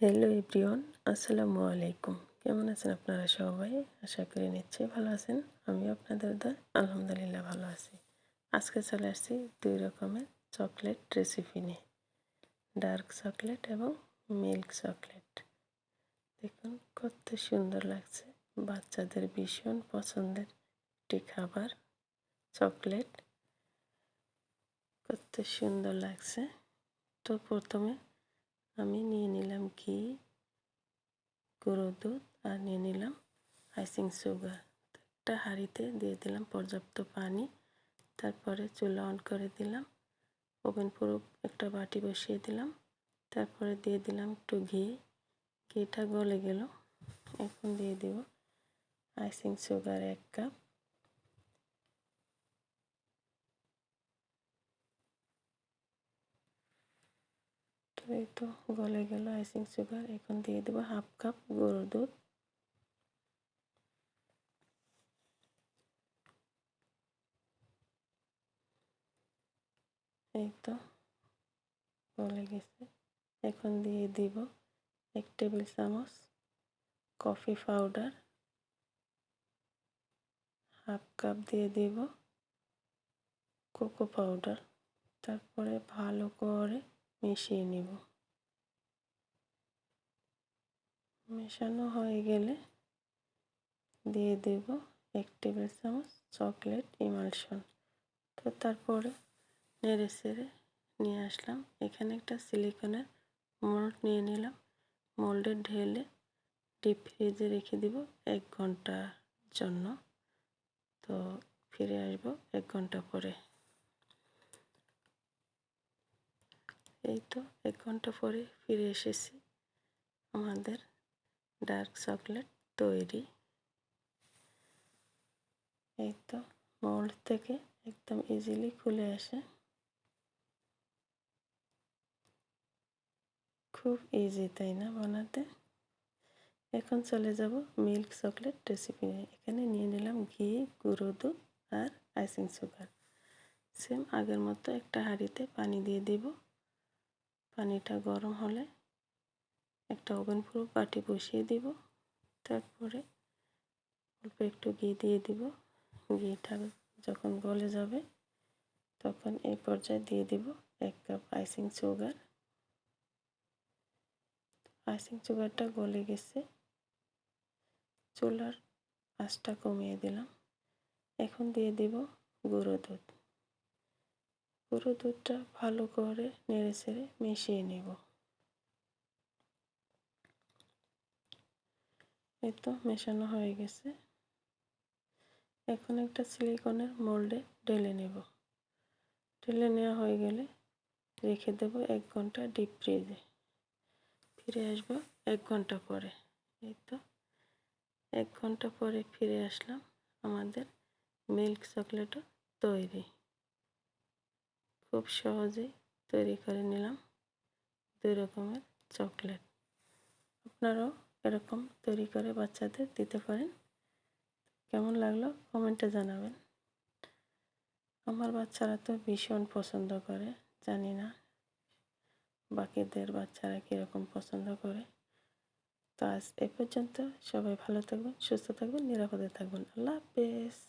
Hello everyone আসসালামু আলাইকুম কেমন আছেন আপনারা সবাই? আশা করি নিশ্চয়ই ভালো আছেন। আমি আপনাদের দা আলহামদুলিল্লাহ ভালো আছি। আজকে চলে আসছি দুই রকমের চকলেট রেসিপি নিয়ে। ডার্ক চকলেট এবং মিল্ক চকলেট। দেখুন, কত সুন্দর লাগছে। বাচ্চাদের ভীষণ পছন্দের একটি খাবার, চকলেট। কত সুন্দর লাগছে। তো প্রথমে আমি নিয়ে নিলাম ঘি, গুঁড়ো দুধ আর নিয়ে নিলাম আইসিং সুগার একটা হাঁড়িতে দিয়ে দিলাম পর্যাপ্ত পানি, তারপরে চুলা অন করে দিলাম, ওভেন পুরো একটা বাটি বসিয়ে দিলাম, তারপরে দিয়ে দিলাম একটু ঘি, ঘিটা গলে গেল, এখন দিয়ে দিব আইসিং সুগার এক কাপ। এই তো গলে গেল আইসিং সুগার। এখন দিয়ে দেবো হাফ কাপ গরুর দুধ। এই তো গলে গেছে। এখন দিয়ে দিব এক টেবিল চামচ কফি পাউডার। হাফ কাপ দিয়ে দিব কোকো পাউডার। তারপরে ভালো করে মিশিয়ে নিব। মেশানো হয়ে গেলে দিয়ে দেব এক টেবিল চামচ চকলেট ইমালশন। তো তারপরে নেড়ে সেড়ে নিয়ে আসলাম। এখানে একটা সিলিকনের মোল্ড নিয়ে নিলাম। মোল্ডে ঢেলে ডিপ ফ্রিজে রেখে দিব এক ঘণ্টার জন্য। তো ফিরে আসব এক ঘণ্টা পরে। এই তো এক ঘণ্টা পরে ফিরে এসেছি আমাদের ডার্ক চকলেট তৈরি। এই তো মোল্ড থেকে একদম ইজিলি খুলে আসে। খুব ইজি তাই না, বানাতে? এখন চলে যাব মিল্ক চকলেট রেসিপি নিয়ে। এখানে নিয়ে নিলাম ঘি, গুঁড়ো দুধ আর আইসিং সুগার সেম আগের মতো একটা হাঁড়িতে পানি দিয়ে দিব। পানিটা গরম হলে একটা ওভেন প্রুফ বাটি বসিয়ে দিব। তারপরে অল্প একটু ঘি দিয়ে দিব। ঘিটা যখন গলে যাবে তখন এই পর্যায়ে দিয়ে দিব এক কাপ আইসিং সুগার। আইসিং সুগারটা গলে গেছে। চুলার আঁচটা কমিয়ে দিলাম। এখন দিয়ে দিব গুঁড়ো দুধ। গুঁড়ো দুধটা ভালো করে নেড়ে ছেড়ে মিশিয়ে নেব। এই তো মেশানো হয়ে গেছে। এখন একটা সিলিকনের মোল্ডে ঢেলে নেব। ঢেলে নেওয়া হয়ে গেলে রেখে দেব এক ঘণ্টা ডিপ ফ্রিজে। ফিরে আসব এক ঘণ্টা পরে। এই তো এক ঘণ্টা পরে ফিরে আসলাম। আমাদের মিল্ক চকলেটও তৈরি। খুব সহজেই তৈরি করে নিলাম। দুই রকমের চকলেট। আপনারাও এরকম তৈরি করে বাচ্চাদের দিতে পারেন। কেমন লাগল কমেন্টে জানাবেন। আমার বাচ্চারা তো ভীষণ পছন্দ করে, জানি না বাকিদের বাচ্চারা কীরকম পছন্দ করে। তো আজ এ পর্যন্ত সবাই ভালো থাকবেন, সুস্থ থাকবেন, নিরাপদে থাকবেন। আল্লাহ হাফেজ।